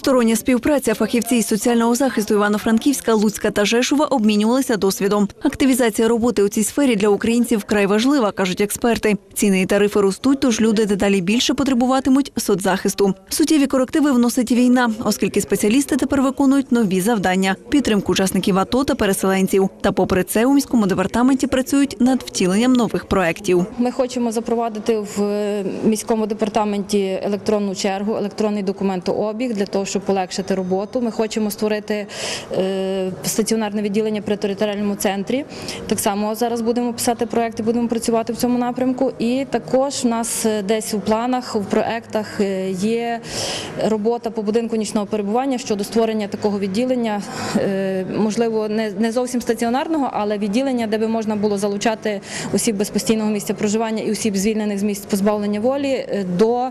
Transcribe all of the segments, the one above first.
Тристороння співпраця фахівці із соціального захисту Івано-Франківська, Луцька та Жешува обмінювалися досвідом. Активізація роботи у цій сфері для українців вкрай важлива, кажуть експерти. Ціни і тарифи ростуть, тож люди дедалі більше потребуватимуть соцзахисту. Суттєві корективи вносить війна, оскільки спеціалісти тепер виконують нові завдання підтримку учасників АТО та переселенців. Та попри це у міському департаменті працюють над втіленням нових проєктів. Ми хочемо запровадити в міському департаменті електронну чергу, електронний документообіг для того, щоб полегшити роботу. Ми хочемо створити е, стаціонарне відділення при територіальному центрі. Так само зараз будемо писати проекти, будемо працювати в цьому напрямку. І також в нас е, десь у планах, в проектах е, є робота по будинку нічного перебування щодо створення такого відділення, можливо, не, зовсім стаціонарного, але відділення, де би можна було залучати осіб без постійного місця проживання і осіб звільнених з місць позбавлення волі до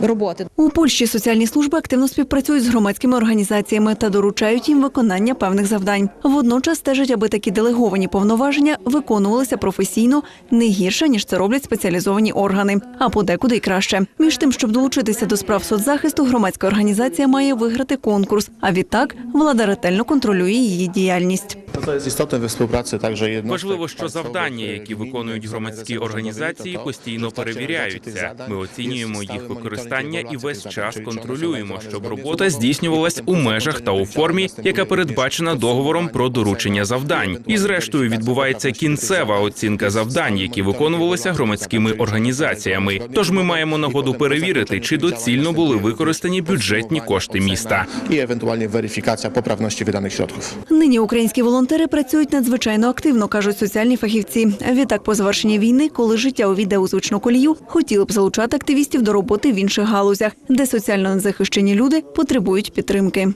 роботи. У Польщі соціальні служби активно співпрацюють з громадськими організаціями та доручають їм виконання певних завдань. Водночас стежать, аби такі делеговані повноваження виконувалися професійно не гірше ніж це роблять спеціалізовані органи, а подекуди й краще. Між тим, щоб долучитися до справ соцзахисту, громадська організація має виграти конкурс. А відтак влада ретельно контролює її діяльність. Важливо, що завдання, які виконують громадські організації, постійно перевіряються. Ми оцінюємо їх використання і весь час контролюємо, щоб робота здійснювалась у межах та у формі, яка передбачена договором про доручення завдань. І зрештою відбувається кінцева оцінка завдань, які виконувалися громадськими організаціями. Тож ми маємо нагоду перевірити, чи доцільно були використані бюджетні кошти міста. i ewentualnie weryfikacja poprawności wydanych środków. Нині українські волонтери працюють надзвичайно активно, кажуть соціальні фахівці. Відтак, по завершенні війни, коли життя увійде у звичну колію, хотіли б залучати активістів до роботи в інших галузях, де соціально незахищені люди потребують підтримки.